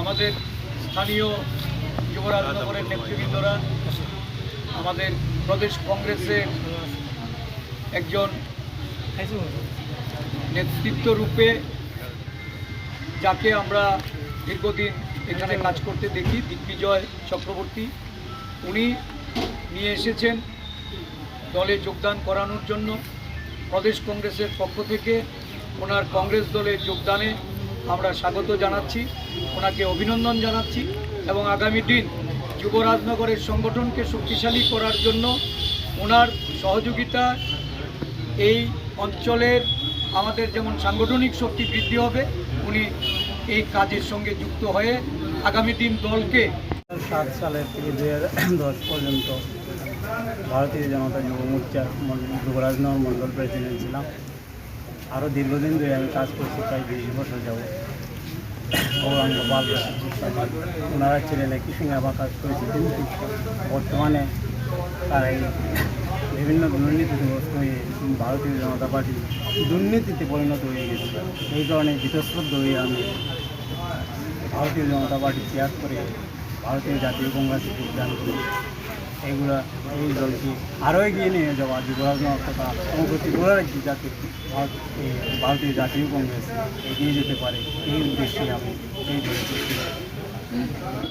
আমাদের স্থানীয় যুবরাজনগরের নেতৃবৃন্দরা আমাদের প্রদেশ কংগ্রেসের একজন নেতৃত্ব রূপে যাকে আমরা দীর্ঘদিন এখানে কাজ করতে দেখি, দিগ্বিজয় চক্রবর্তী। উনি নিয়ে এসেছেন দলে যোগদান করানোর জন্য। প্রদেশ কংগ্রেসের পক্ষ থেকে ওনার কংগ্রেস দলে যোগদানে আমরা স্বাগত জানাচ্ছি, ওনাকে অভিনন্দন জানাচ্ছি এবং আগামী দিন যুবরাজনগরের সংগঠনকে শক্তিশালী করার জন্য ওনার সহযোগিতা এই অঞ্চলের আমাদের যেমন সাংগঠনিক শক্তি বৃদ্ধি হবে, উনি এই কাজের সঙ্গে যুক্ত হয়ে আগামী দিন দলকে সাত সালের থেকে হাজার দশ পর্যন্ত ভারতীয় জনতা যুব মোর্চার যুবরাজনগর মণ্ডল প্রেসিডেন্ট ছিলাম। আরও দীর্ঘদিন ধরে আমি কাজ করছি, প্রায় বিশ বছর যাব গৌরাঙ্গ বাল ওনারা ছিলেন একই সঙ্গে আবার কাজ করেছি, কিন্তু বর্তমানে তারা বিভিন্ন দুর্নীতিগ্রস্ত হয়ে ভারতীয় জনতা পার্টি দুর্নীতিতে পরিণত হয়ে গেছে এই কারণে বিতস্পদ্ধ হয়ে আমি ভারতীয় জনতা পার্টি ত্যাগ করে ভারতীয় জাতীয় কংগ্রেসে যোগদান করি। এইগুলা, এই দলকে আরও এগিয়ে নিয়ে যাওয়া যুবরাজনগর তথা সমগ্র ত্রিপুরা রাজ্যে যাতে ভারত- ভারতীয় জাতীয় কংগ্রেস এগিয়ে যেতে পারে। এই উদ্দেশ্যে আমি এই দলকে